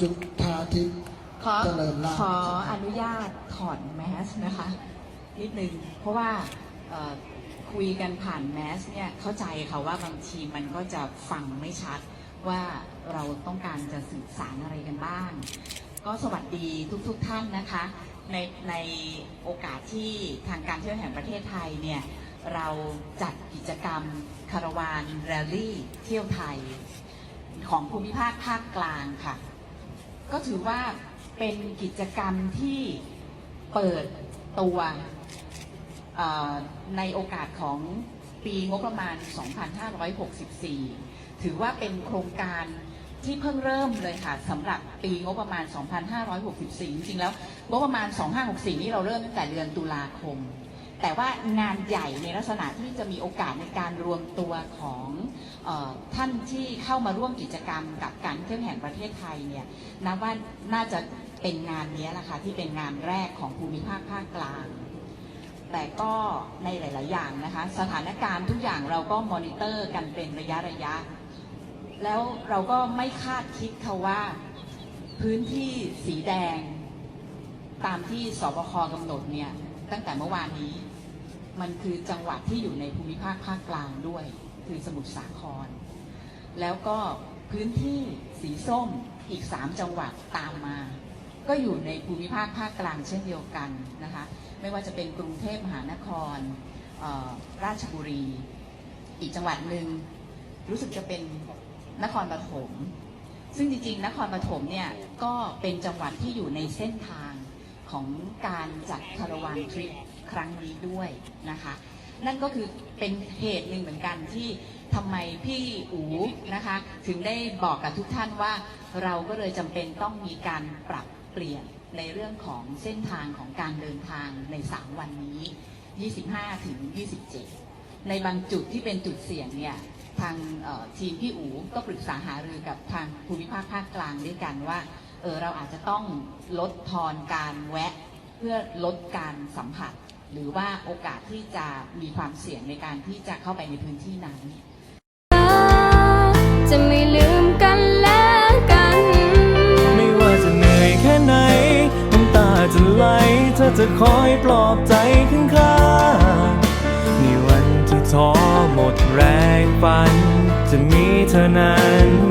จุธาทิพย์ขอเจริญลาภขออนุญาตถอดแมสนะคะนิดนึงเพราะว่าเอ่อคุยกันผ่านแมสเนี่ยเข้าใจค่ะว่าบางทีมันก็จะฟังไม่ชัดว่าเราต้องการจะสื่อสารอะไรกันบ้าง ก็สวัสดีทุกๆทท่านนะคะ ในในโอกาสที่ทางการเที่ยวแห่งประเทศไทยเนี่ยเราจัดกิจกรรมคาราวานแรลลี่เที่ยวไทย ของภูมิภาคภาคกลางค่ะ ก็ถือว่าเป็นกิจกรรมที่เปิดตัวในโอกาสของปีงบประมาณ 2564 ถือว่าเป็นโครงการที่เพิ่งเริ่มเลยค่ะสำหรับปีงบประมาณ 2564 จริงๆแล้วงบประมาณ 2564 นี่เราเริ่มตั้งแต่เดือนตุลาคม แต่ว่างานใหญ่ในลักษณะที่จะมีโอกาสในการรวมตัวของออท่านที่เข้ามาร่วมกิจกรรมกับการเที่ยวแห่งประเทศไทยเนี่ยนับว่าน่าจะเป็นงานนี้แหละค่ะที่เป็นงานแรกของภูมิภาคภาคกลาง แต่ก็ในหลาย ๆ อย่างนะคะ สถานการณ์ทุกอย่างเราก็มอนิเตอร์กันเป็นระยะระยะ แล้วเราก็ไม่คาดคิดค่ะว่าพื้นที่สีแดง ตามที่สบคกำหนดเนี่ยตั้งแต่เมื่อวานนี้ มันคือจังหวัดที่อยู่ในภูมิภาคภาคกลางด้วย คือสมุทรสาคร แล้วก็พื้นที่สีส้มอีก 3 จังหวัดตามมา ก็อยู่ในภูมิภาคภาคกลางเช่นเดียวกันนะคะไม่ว่าจะเป็นกรุงเทพมหานครราชบุรี อีกจังหวัดหนึ่งรู้สึกจะเป็นนครปฐมซึ่งจริงๆ นครปฐมเนี่ยก็เป็นจังหวัดที่อยู่ในเส้นทาง ของการจัดคารวานทริปครั้งนี้ด้วยนะคะ นั่นก็คือเป็นเหตุหนึ่งเหมือนกันที่ทำไมพี่อูนะคะ ถึงได้บอกกับทุกท่านว่าเราก็เลยจำเป็นต้องมีการปรับเปลี่ยนในเรื่องของเส้นทางของการเดินทางใน 3 วันนี้ 25 ถึง 27 ในบางจุดที่เป็นจุดเสี่ยงเนี่ยทางทีมพี่อูก็ปรึกษาหารือกับทางภูมิภาคภาคกลางด้วยกันว่า เออเราอาจจะต้องลดทอนการแวะเพื่อลดการสัมผัส หรือว่าโอกาสที่จะมีความเสี่ยงในการที่จะเข้าไปในพื้นที่นั้น จะไม่ลืมกันแล้วกัน ไม่ว่าจะเหนื่อยแค่ไหนน้ำตาจะไหลเธอจะคอยปลอบใจข้างข้างๆในวันที่ท้อหมดแรงฝัน จะมีเธอนั้น